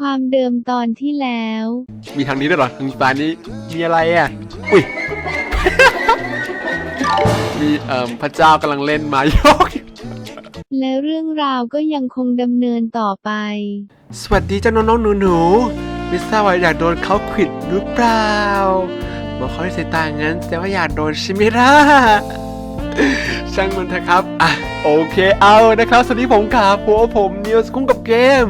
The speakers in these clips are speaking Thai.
ความเดิมตอนที่แล้ว มีทางนี้ด้วยเหรอทางซ้ายนี้มีอะไรอะ อุ้ย มีเอ่อพระเจ้ากำลังเล่นมาโยก และเรื่องราวก็ยังคงดำเนินต่อไป สวัสดีเจ้าน้องๆหนูๆไม่ทราบว่าอยากโดนเขาขวิดหรือเปล่าบอกเขาในสายตางั้นแต่ว่าอยากโดนใช่ไหมล่ะช่างมันเถอะครับ อะ โอเคเอานะครับ สวัสดีผมครับผมผมนิวส์คุ้งกับเกม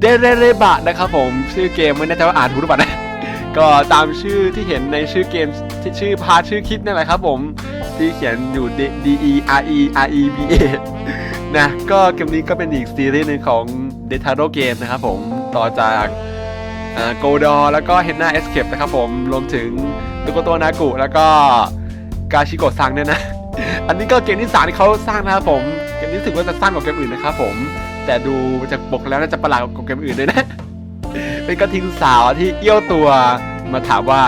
เดเรเรบะนะครับผมชื่อเกมไม่แน่ใจว่าอ่านถูกหรือเปล่านะก็ตามชื่อที่เห็นในชื่อเกมที่ชื่อพาชื่อคลิปนั่นแหละครับผมที่เขียนอยู่ D E R E R E B A นะก็เกมนี้ก็เป็นอีกซีรีส์หนึ่งของ d e t a r o Game นะครับผมต่อจากโกดอแล้วก็เฮนนาเอสเคปนะครับผมรวมถึงตุกโตนากุแล้วก็กาชิโกะซังเนี่ยนะ อันนี้ก็เกมที่สามที่เขาสร้างนะครับผม เกมนี้รู้สึกว่าจะสร้างกว่าเกมอื่นนะครับผม แต่ดูจากปกแล้วน่าจะประหลาดกว่าเกมอื่นด้วยนะ เป็นกระทิงสาวที่เอี้ยวตัวมาถามว่า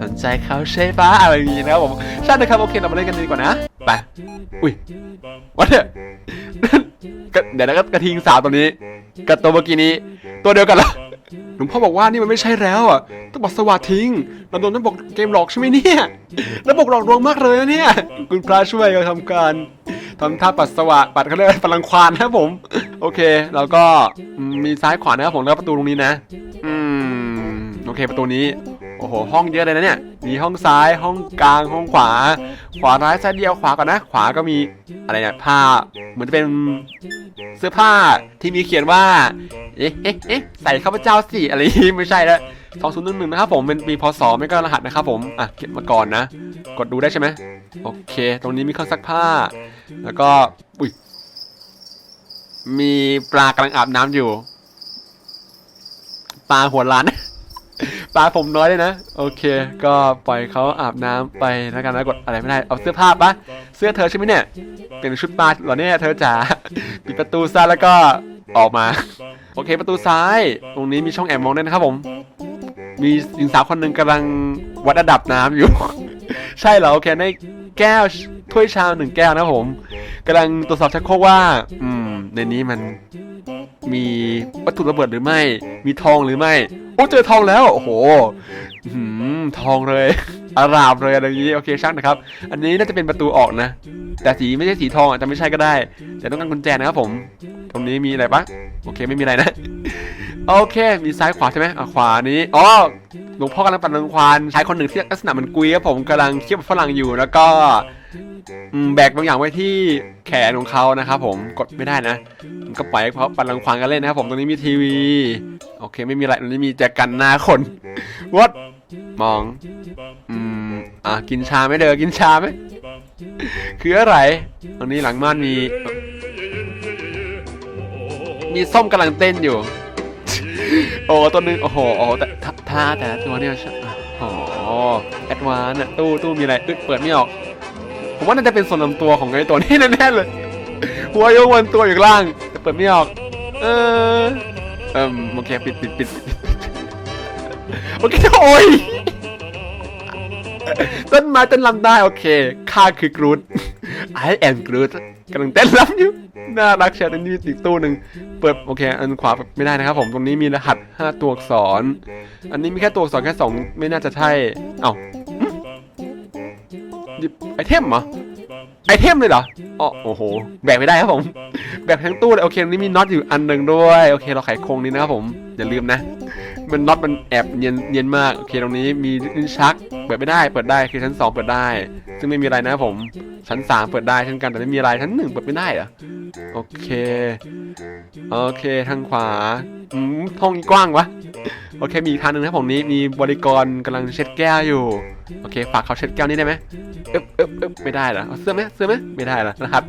สนใจเขาใช่ปะอะไรอย่างงี้นะครับผมใช่นะครับโอเคเรามาเล่นกันดีกว่านะไปอุ้ยวัดเนี่ยกระเดี๋ยวนะกระทิงสาวตัวนี้กับตัวเมื่อกี้นี้ ตัวเดียวกันเหรอหลวงพ่อบอกว่านี่มันไม่ใช่แล้วอะต้องบอกสวัสดิ์ทิ้งเราโดนนั่นบอกเกมหลอกใช่ไหมเนี่ยระบบหลอกลวงมากเลยนะเนี่ย คุณพระช่วยเราทำการ ทำท่าปัสสาวะปัดเขาเรียกพลังควานนะครับผม โอเค แล้วก็มีซ้ายขวานะครับผมแล้วประตูตรงนี้นะ อืมโอเคประตูนี้โอ้โหห้องเยอะเลยนะเนี่ยมีห้องซ้ายห้องกลางห้องขวา ขวาร้ายซ้ายเดียวขวาก่อนนะ ขวาก็มีอะไรเนี่ยผ้าเหมือนจะเป็นเสื้อผ้าที่มีเขียนว่า เอ๊ะเอ๊ะเอ๊ะใส่ข้าพเจ้าสิอะไรไม่ใช่แล้ว สองศูนย์หนึ่งหนึ่งนะครับผมเป็นปีพศไม่ก็รหัสนะครับผมอะเก็บมาก่อนนะ กดดูได้ใช่ไหมโอเค ตรงนี้มีเครื่องซักผ้า แล้วก็อุ้ยมีปลากำลังอาบน้ำอยู่ ปลาหัวล้านปลาผมน้อยเลยนะ โอเค ก็ปล่อยเขาอาบน้ำไปแล้วกันนะกดอะไรไม่ได้ เอาเสื้อผ้าปะเสื้อเธอใช่ไหมเนี่ย เป็นชุดปลาเหรอเนี่ยเธอจ๋าปิดประตูซะแล้วก็ออกมา โอเคประตูซ้าย ตรงนี้มีช่องแอบมองด้วยนะครับผม มีหญิงสาวคนหนึ่งกำลังวัดระดับน้ำอยู่ ใช่เหรอโอเคในแก้วถ้วยชาหนึ่งแก้วนะผมกำลังตรวจสอบชักโครกว่า อืม ในนี้มันมีวัตถุระเบิดหรือไม่ มีทองหรือไม่ โอ้เจอทองแล้ว โอ้โหหือทองเลย อารามเลยอะไรอย่างนี้ โอเคช่างนะครับ อันนี้น่าจะเป็นประตูออกนะ แต่สีไม่ใช่สีทองอาจจะไม่ใช่ก็ได้ แต่ต้องการกุญแจนะครับผม ตรงนี้มีอะไรปะโอเคไม่มีอะไรนะ โอเค มีซ้ายขวาใช่ไหมอะขวานี้อ๋อหลวงพ่อกำลังปั่นรังควานชายคนหนึ่งที่ลักษณะเหมือนกุยครับผมกำลังเคี่ยวฝรั่งอยู่แล้วก็อืมแบกบางอย่างไว้ที่แขนของเขานะครับผมกดไม่ได้นะมันก็ปล่อยให้เขาปั่นรังควานกันเล่นนะครับผมตรงนี้มีทีวี โอเค ไม่มีอะไรตรงนี้มีแจกันหน้าคนวัดมองอืมอะกินชาไหมเด้อกินชาไหมคืออะไรตรงนี้หลังม่านมี มีส้มกำลังเต้นอยู่ โอ้ตัวหนึงโอ้โหแต่ท่าแต่ละตัวเนี่ยโอ้แอดวานอะตู้ตู้มีอะไรอึดเปิดไม่ออก ผมว่าน่าจะเป็นส่วนลำตัวของไอ้ตัวนี้แน่ๆเลย หัวโยกวนตัวอยู่ล่างแต่เปิดไม่ออก เออเอ่มโอเคปิดปิดปิดโอเคโอ้ยต้นไม้ต้นลำได้โอเคข้าคือกรูด I am Groot กำลังเต้นรำอยู่ น่ารักเชียวตรงนี้อีกตู้หนึ่งเปิดโอเค อันขวาไม่ได้นะครับ ผมตรงนี้มีรหัส 5 ตัวอักษร อันนี้มีแค่ตัวอักษรแค่ 2 ไม่น่าจะใช่ เอ้าหยิบไอเทมเหรอไอเทมเลยเหรออ๋อโอ้โห แบกไม่ได้ครับผม แบกทั้งตู้เลยโอเคนี้มีน็อตอยู่อันหนึ่งด้วย โอเค เราไขโครงนี้นะครับผม อย่าลืมนะ มันน็อตมันแอบเนียนเนียนมาก โอเค ตรงนี้มีลิ้นชัก เปิดไม่ได้ เปิดได้ คือชั้น 2 เปิดได้ ซึ่งไม่มีอะไรนะครับผม ชั้น 3 เปิดได้เช่นกัน แต่ไม่มีอะไร ชั้น 1 เปิดไม่ได้เหรอ โอเค โอเคทางขวาอืมห้องนี้กว้างวะ โอเคมีอีกทางหนึ่งนะครับผมนี้มีบริกรกำลังเช็ดแก้วอยู่ โอเค ฝากเขาเช็ดแก้วนี้ได้ไหมเอ๊บเอ๊บเอ๊บไม่ได้เหรอเอาเสื้อไหมเสื้อไหมไม่ได้เหรอรหัส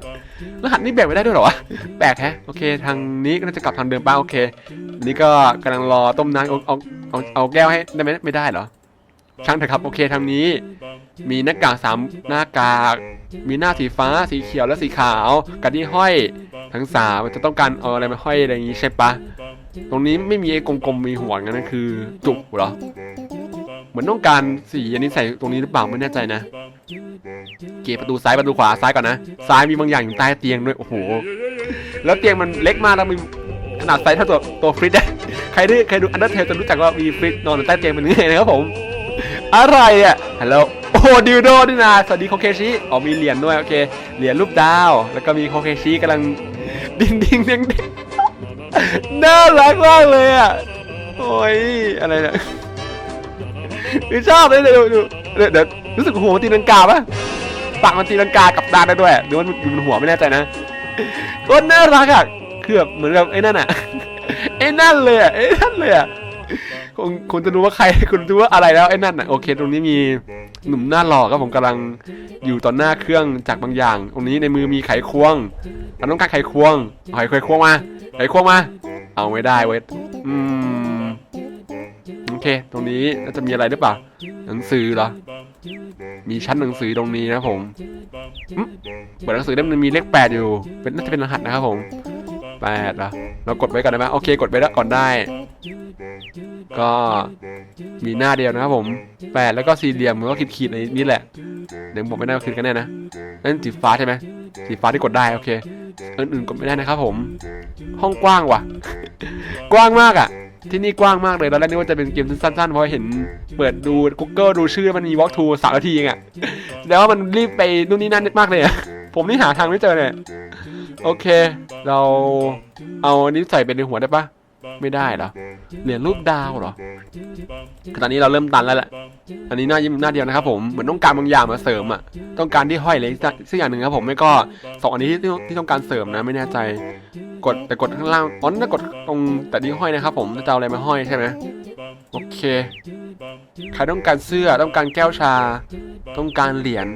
รหัสนี่แบกไม่ได้ด้วยเหรอวะแปลกแฮะโอเค ทางนี้ก็น่าจะกลับทางเดิมป้าโอเคอันนี้ก็กำลังรอต้มน้ำเอาเอาเอาเอาแก้วให้ได้ไหมไม่ได้เหรอช่างเถอะครับโอเคทางนี้ มีหน้ากากสามหน้ากาก มีหน้าสีฟ้า สีเขียวและสีขาวกับที่ห้อยทั้งสามจะต้องการเอาอะไรมาห้อยอะไรอย่างนี้ใช่ปะตรงนี้ไม่มีไอ้กลมๆมีหัวงั้นนะคือ จุกเหรอเหมือนต้องการสีอันนี้ใส่ตรงนี้หรือเปล่าไม่แน่ใจนะ เก็บประตูซ้ายประตูขวาซ้ายก่อนนะซ้ายมีบางอย่างอยู่ใต้เตียงด้วยโอ้โหแล้วเตียงมันเล็กมากแล้วมีขนาดไซส์เท่าตัวตัวฟริตได้ใครที่ใครดูอันเดอร์เทลจะรู้จักว่ามีฟริตนอนอยู่ใต้เตียงเป็นยังไงนะครับผมอะไรอะฮัลโหล โอ้โหดิวโดนี่นาสวัสดีโคเคชิอ๋อมีเหรียญด้วยโอเคเหรียญรูปดาว แล้วก็มีโคเคชิกำลังดิ้งดิ้งดิ้งดิ้งน่ารักมากเลยอะโอ้ยอะไรเนี่ยชอบเลยเดี๋ยวดูเดี๋ยวเดี๋ยวรู้สึกหัวมันตีลังกาปะปากมันตีลังกากลับด้านได้ด้วยหรือว่ามันอยู่บนหัวไม่แน่ใจนะก็น่ารักอะคือแบบเหมือนกับไอ้นั่นอะไอ้นั่นเลยอะไอ้นั่นเลยอะคงคงจะรู้ว่าใครคุณรู้ว่าอะไรแล้วไอ้นั่นอะโอเค ตรงนี้มี หนุ่มหน้าหล่อครับผมกำลังอยู่ต่อหน้าเครื่องจากบางอย่าง ตรงนี้ในมือมีไขควงเราต้องการไขควงเอาไขควงมาไขควงมา เอาไม่ได้เว้ยอืมโอเค ตรงนี้น่าจะมีอะไรหรือเปล่า หนังสือเหรอ มีชั้นหนังสือตรงนี้นะผมอืมเปิดหนังสือเล่มนึงมีเลขแปดอยู่ เป็นน่าจะเป็นรหัสนะครับผมแปดเหรอเรากดไว้ก่อนได้ไหมโอเค กดไว้แล้วก่อนได้ ก็มีหน้าเดียวนะครับผมแปดแล้วก็สี่เหลี่ยมมันก็ขีดขีดๆในนี้แหละเดี๋ยวผมไม่ได้ว่าคือกันแน่นะนั่นสีฟ้าใช่ไหมสีฟ้าที่กดได้โอเคอื่นๆกดไม่ได้นะครับผม ห้องกว้างว่ะ กว้างมากอะ ที่นี่กว้างมากเลยตอนแรกนึกว่าจะเป็นเกมสั้นๆเพราะเห็นเปิดดู Google ดูชื่อมันมี Walk to สามนาทีเองอะแล้วามันรีบไปนู่นนี่นั่นมากเลยอะผมนี่หาทางไม่เจอเลยโอเค เราเอาอันนี้ใส่เป็นในหัวได้ปะ ไม่ได้เหรอเหรียญรูปดาวเหรอตอนนี้เราเริ่มตันแล้วแหละอันนี้หน้ายิ้มหน้าเดียวนะครับผมเหมือนต้องการบางอย่างมาเสริมอะต้องการที่ห้อยอะไรสักอย่างหนึ่งครับผมไม่ก็สองอันนี้ที่ที่ต้องการเสริมนะไม่แน่ใจ กดแต่กดข้างล่างอ๋อน่ากดตรงแต่ที่ห้อยนะครับผมจะเอาอะไรมาห้อยใช่ไหมโอเคใครต้องการเสื้อต้องการแก้วชา ต้องการเหรียญ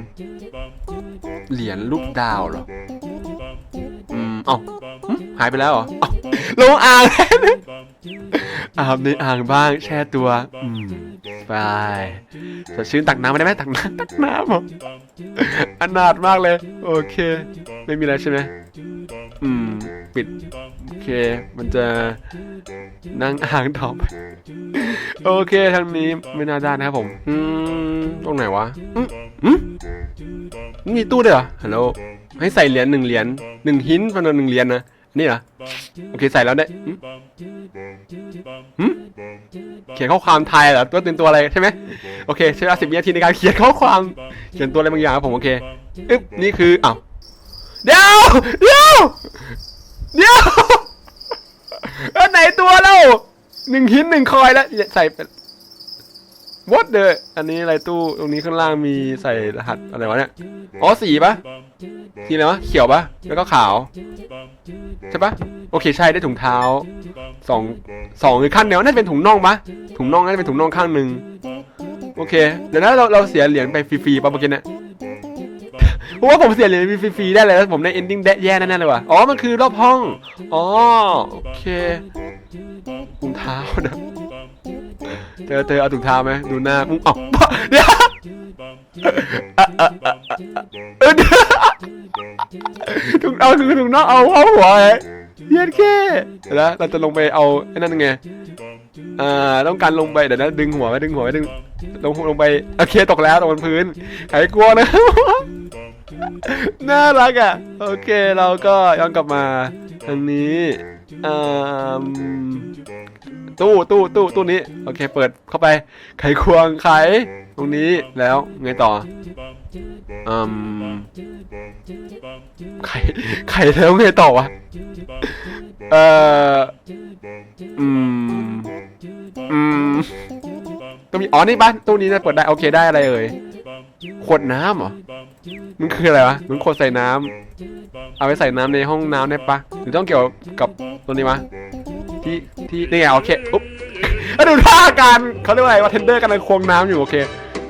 เหรียญรูปดาวเหรออืมเอ้าหายไปแล้วเหรอเอ้า ลงอ่างอาบในอ่างบ้างแช่ตัว อืมไปสดชื่นตักน้ำมาได้ไหมตักน้ำตักน้ำเหรออนาถมากเลย โอเค ไม่มีอะไรใช่ไหมอืม ปิด โอเค มันจะนั่งอ่างต่อไปโอเคทางนี้ไม่น่าได้นะครับผม อืม ตรงไหนวะอืมอืมมีตู้ด้วยเหรอฮัลโหลให้ใส่เหรียญหนึ่งเหรียญหนึ่งหินประมาณหนึ่งเหรียญนะ นี่เหรอโอเคใส่แล้วได้หึหึเขียนข้อความไทายเหรอตัวเป็นตัวอะไรใช่ไหมโอเคใช้เวลาสิบวินาทีในการเขียนข้อความเขียนตัวอะไรบางอย่างครับผมโอเคอึ๊บนี่คืออ้าวเดี๋ยวเดี๋ยวเดี๋ยวเออไหนตัวเราหนึ่งหินหนึ่งคอยแล้วใส่เป็น what the อันนี้อะไรตู้ตรงนี้ข้างล่างมีใส่รหัสอะไรวะเนี่ยอ๋อสีปะสีอะไรวะเขียวปะแล้วก็ขาวใช่ปะโอเคใช่ได้ถุงเท้าสองสองคือขั้นเดียวน่าจะเป็นถุงน่องปะถุงน่องน่าจะเป็นถุงน่องข้างหนึ่งโอเคเดี๋ยวนะเราเราเสียเหรียญไปฟรีๆปะเมื่อกี้เนี่ยเพราะว่าผมเสียเหรียญไปฟรีๆได้เลยแล้วผมได้เอนดิ้งแย่แน่ๆเลยว่ะ อ๋อ มันคือรอบห้อง อ๋อ โอเคถุงเท้าเด้อ เจอเจอเอาถุงเท้าไหมดูหน้าอุ้งอ๋อเดี๋ยวถุงเอาคือถุงนองเอาเข้าหัวไอ้เย็นแค่เดี๋ยวเราจะลงไปเอาไอ้นั่นไงอ่าต้องการลงไปเดี๋ยวนะดึงหัวไว้ดึงหัวไว้ดึงลงลงไปโอเคตกแล้วตกบนพื้นใครกลัวนะน่ารักอะ โอเคเราก็ย้อนกลับมาทางนี้ อืมตู้ตู้ตู้ตู้นี้ โอเค เปิดเข้าไป ไขควงไข ตรงนี้แล้วไงต่ออืมไขไขแล้วไงต่อวะเอ่ออืมอืมต้องมีอ๋อนี่บ้านตู้นี้จะเปิดได้ โอเคได้อะไรเอ่ย ขวดน้ำเหรอ มันคืออะไรวะ มันขวดใส่น้ำ เอาไว้ใส่น้ำในห้องน้ำได้ปะหรือต้องเกี่ยวกับตัวนี้วะที่ที่นี่ไงโอเคอุ๊บแล้วดูท่าการเขาเรียกว่าอะไรว่าเทนเดอร์กำลังควงน้ำอยู่โอเค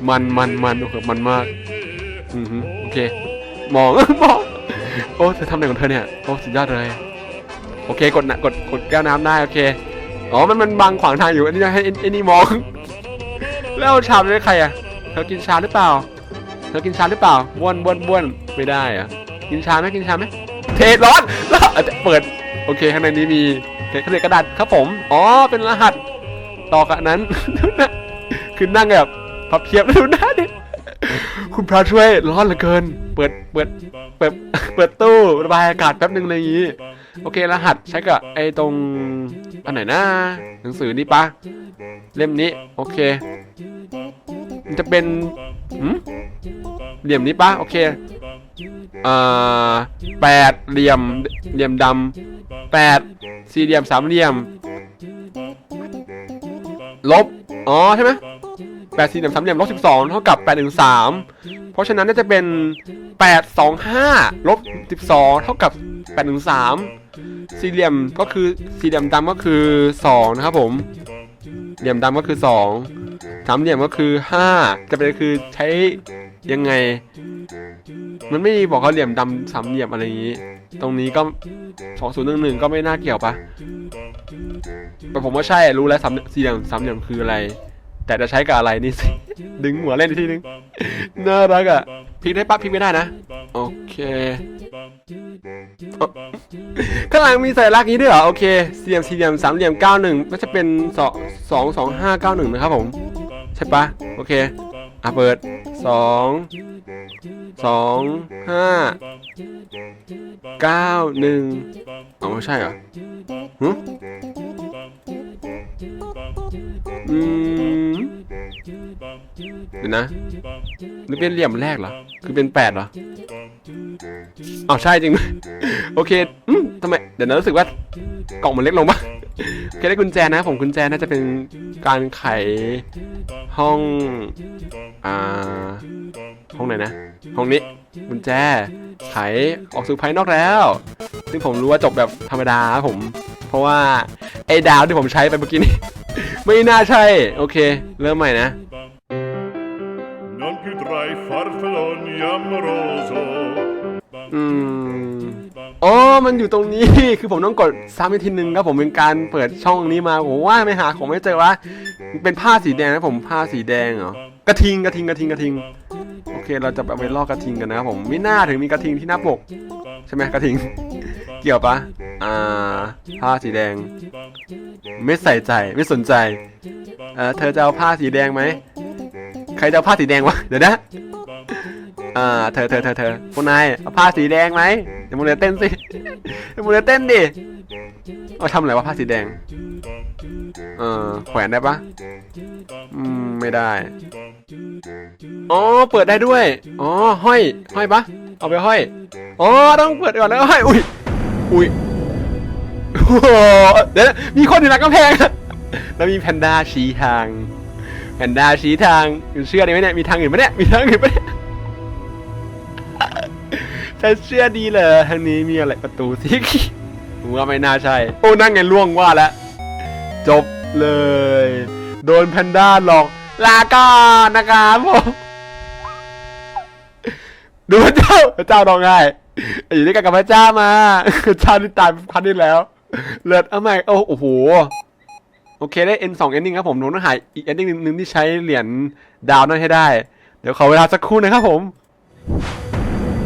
มันมันมันโอเคมันมาก อือฮึโอเค มองมอง โอ้เธอทำอะไรของเธอเนี่ย โอ้สุดยอดเลย โอเคกดนะกดกดแก้วน้ำได้โอเค อ๋อมันมันบังขวางทางอยู่อันนี้ให้ไอ้นี่มอง แล้วชามไปให้ใครอะเธอกินชาหรือเปล่า เธอกินชาหรือเปล่าบ้วนบ้วนบ้วนไม่ได้อะกินชาไหมกินชาไหมเทร้อนแล้วอะเปิด โอเคข้างในนี้มีเศษกระดาษครับผม อ๋อ เป็นรหัส ต่อกับอันนั้นดูนะคือนั่งแบบพับเพียบดูหน้าดิคุณพระช่วยร้อนเหลือเกิน เปิด เปิด เปิด เปิดตู้ระบายอากาศแป๊บหนึ่งอะไรอย่างงี้ โอเค รหัสใช้กับไอ้ตรงอันไหนนะหนังสือนี่ปะ เล่มนี้ โอเค มันจะเป็น หืมเหลี่ยมนี้ปะโอเคอ่าแปดเหลี่ยมเหลี่ยมดำแปดสี่เหลี่ยมสามเหลี่ยม ลบอ๋อใช่ไหมแปดสี่เหลี่ยมสามเหลี่ยมลบสิบสองเท่ากับแปดหนึ่งสามเพราะฉะนั้นน่าจะเป็นแปดสองห้าลบสิบสองเท่ากับแปดหนึ่งสามสี่เหลี่ยมก็คือสี่เหลี่ยมดำก็คือสองนะครับผม เหลี่ยมดำก็คือสอง สามเหลี่ยมก็คือห้าจะเป็นคือใช้ยังไง มันไม่บอกเขาเหลี่ยมดำสามเหลี่ยมอะไรอย่างนี้ ตรงนี้ก็สองศูนย์หนึ่งหนึ่งก็ไม่น่าเกี่ยวปะแต่ผมว่าใช่รู้แล้วสามสี่เหลี่ยมสามเหลี่ยมคืออะไร แต่จะใช้กับอะไรนี่สิ ดึงหัวเล่นอีกทีนึง น่ารักอะพลิกได้ปะพลิกไม่ได้นะ โอเคเอ้าข้างหลังมีสัญลักษณ์นี้ด้วยเหรอ โอเคสี่เหลี่ยมสี่เหลี่ยมสามเหลี่ยมเก้าหนึ่งก็จะเป็นสองสองสองห้าเก้าหนึ่งนะครับผม ใช่ปะโอเค อะเปิดสองสองห้าเก้าหนึ่งอ๋อไม่ใช่เหรอหึ อืมเดี๋ยวนะหรือเป็นเหลี่ยมแรกเหรอ คือเป็นแปดเหรออ้าวใช่จริงไหมโอเคอืมทำไม เดี๋ยวนะรู้สึกว่ากล่องมันเล็กลงปะโอเคได้กุญแจนะ ผมกุญแจน่าจะเป็นการไขห้อง อ่า ห้องไหนนะ ห้องนี้ กุญแจไขออกสู่ภายนอกแล้ว ซึ่งผมรู้ว่าจบแบบธรรมดาครับผม เพราะว่าไอ้ดาวที่ผมใช้ไปเมื่อกี้นี้ ไม่น่าใช่ โอเค เริ่มใหม่นะ Non più tra i farfalloni amoroso อืมอ๋อมันอยู่ตรงนี้ คือผมต้องกดซ้ำอีกทีนึงครับผมเป็นการเปิดช่องนี้มาผมว่าไม่หาของไม่เจอวะเป็นผ้าสีแดงนะผมผ้าสีแดงเหรอกระทิงกระทิงกระทิงกระทิงโอ เคเราจะเอาไปลอกกระทิงกันนะครับผมไม่น่าถึงมีกระทิงที่หน้าปก ใช่ไหมกระทิง เกี่ยวปะอ่าผ้าสีแดง ไม่ใส่ใจไม่สนใจเออเธอจะเอาผ้าสีแดงไหมใครจะเอาผ้าสีแดงวะเดี๋ยวนะอ่าเธอเธอเธอเธอพวกนายเอาผ้าสีแดงไหมเดี๋ยวมึงเดี๋ยวเต้นสิเดี๋ยวมึงเดี๋ยวเต้นดิ เอาทำอะไรวะผ้าสีแดง เออแขวนได้ปะอืมไม่ได้ อ๋อ เปิดได้ด้วย อ๋อ ห้อย ห้อยปะเอาไปห้อย อ๋อ ต้องเปิดก่อนแล้วห้อย อุ้ย อุ้ยโอ้เดี๋ยวนะมีคนอยู่หลังกำแพง แล้วมีแพนด้าชี้ทาง แพนด้าชี้ทางเชื่อได้ไหมเนี่ย มีทางอื่นปะเนี่ย มีทางอื่นปะเนี่ยจะเชื่อดีเลยทางนี้มีอะไรประตูสิ ผมว่าไม่น่าใช่ โอ้นั่งไงล่วงว่าแล้ว จบเลย โดนแพนด้าหลอก ลาก่อนนะครับผมดูพระเจ้าพระเจ้าร้องไห้อยู่ด้วยกันกับพระเจ้ามาพระเจ้าที่ตายพันที่แล้ว เลิศเอาใหม่โอ้โอ้โหโอเคได้ N 2 ending ครับผมหนูต้องหาอีก ending หนึ่งที่ใช้เหรียญดาวนั่นให้ได้ เดี๋ยวขอเวลาสักครู่นะครับผม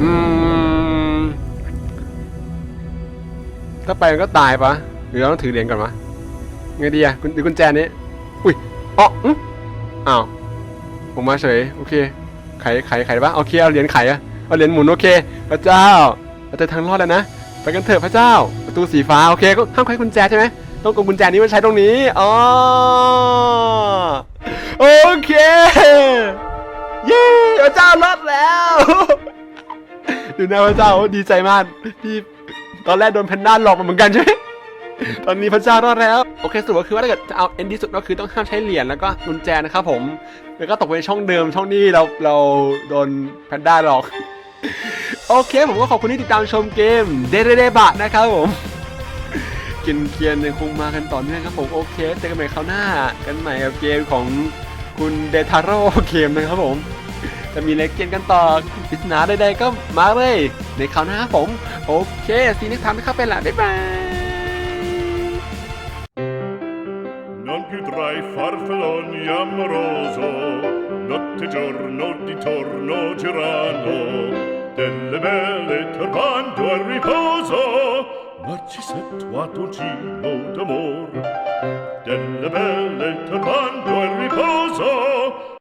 อืม ถ้าไปก็ตายปะหรือเราต้องถือเหรียญก่อนวะไงดีอะกุญหรือกุญแจนี้ อุ้ยอ๋ออื้ออ้าวผมมาเฉย โอเค ไข ไข ไขปะโอเค เอาเหรียญไขอะเอาเหรียญหมุน โอเค พระเจ้าเราจะทางรอดแล้วนะ ไปกันเถอะพระเจ้า ประตูสีฟ้า โอเค ก็ห้ามไขกุญแจใช่ไหม ต้องกดกุญแจนี้มาใช้ตรงนี้ อ๋อ โอเค เย้ พระเจ้ารอดแล้ว ดูหน้าพระเจ้า ดีใจมากที่ ตอนแรกโดนแพนด้าหลอกมาเหมือนกันใช่ไหมตอนนี้พระเจ้ารอดแล้ว โอเคสรุปก็คือว่าถ้าเกิดจะเอาเอ็นดีสุดก็คือต้องห้ามใช้เหรียญแล้วก็กุญแจนะครับผม แล้วก็ตกไปช่องเดิมช่องนี้เราเราโดนแพนด้าหลอก โอเค ผมก็ขอบคุณที่ติดตามชมเกมเดเดเดบะนะครับผมกินเกียนยังคงมากันต่อเนื่องครับผมโอเคเจอกันใหม่คราวหน้า กันใหม่กับเกมของคุณเดทาโร่เกมนะครับผม จะมีเลกเกนกันต่อปริศนาใดๆก็มาเลยในคราวหน้าครับผม โอเคซีนิคทำนะครับไปละบ๊ายบาย Non più tra i farfalli